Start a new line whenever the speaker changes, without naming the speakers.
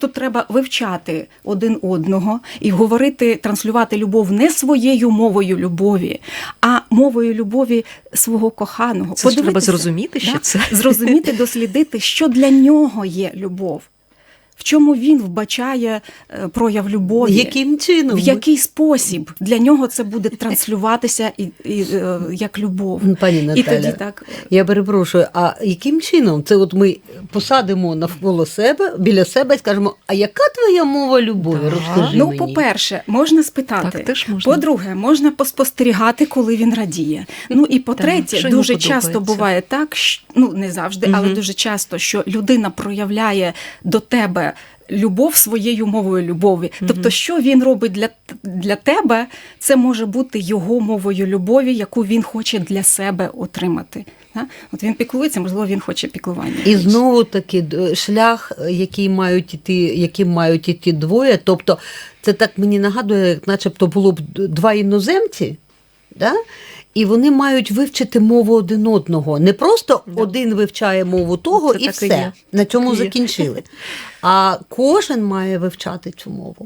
Тут треба вивчати один одного і говорити, транслювати любов не своєю мовою любові, а мовою любові свого коханого.
Це ж треба зрозуміти, що це.
зрозуміти, дослідити, що для нього є любов, в чому він вбачає е, прояв любові.
Яким чином?
В який спосіб для нього це буде транслюватися і, і, е, як любов.
Пані
І тоді так
я перепрошую, а яким чином? Це от ми посадимо навколо себе, біля себе і скажемо, а яка твоя мова любові?
Так.
Розкажи
Ну,
мені.
по-перше, можна спитати.
Так теж можна.
По-друге, можна поспостерігати, коли він радіє. Ну і по-третє,
що йому
дуже часто буває так, що, ну не завжди, але дуже часто, що людина проявляє до тебе. Любов своєю мовою любові. Тобто, що він робить для, для тебе, це може бути його мовою любові, яку він хоче для себе отримати. Да? От він піклується, можливо, він хоче піклування.
І знову таки шлях, який мають іти, яким мають іти двоє. Тобто, це так мені нагадує, начебто було б два іноземці, да? І вони мають вивчити мову один одного. Не просто один вивчає мову того
Це
і все
і.
На цьому
і
закінчили. А кожен має вивчати цю мову.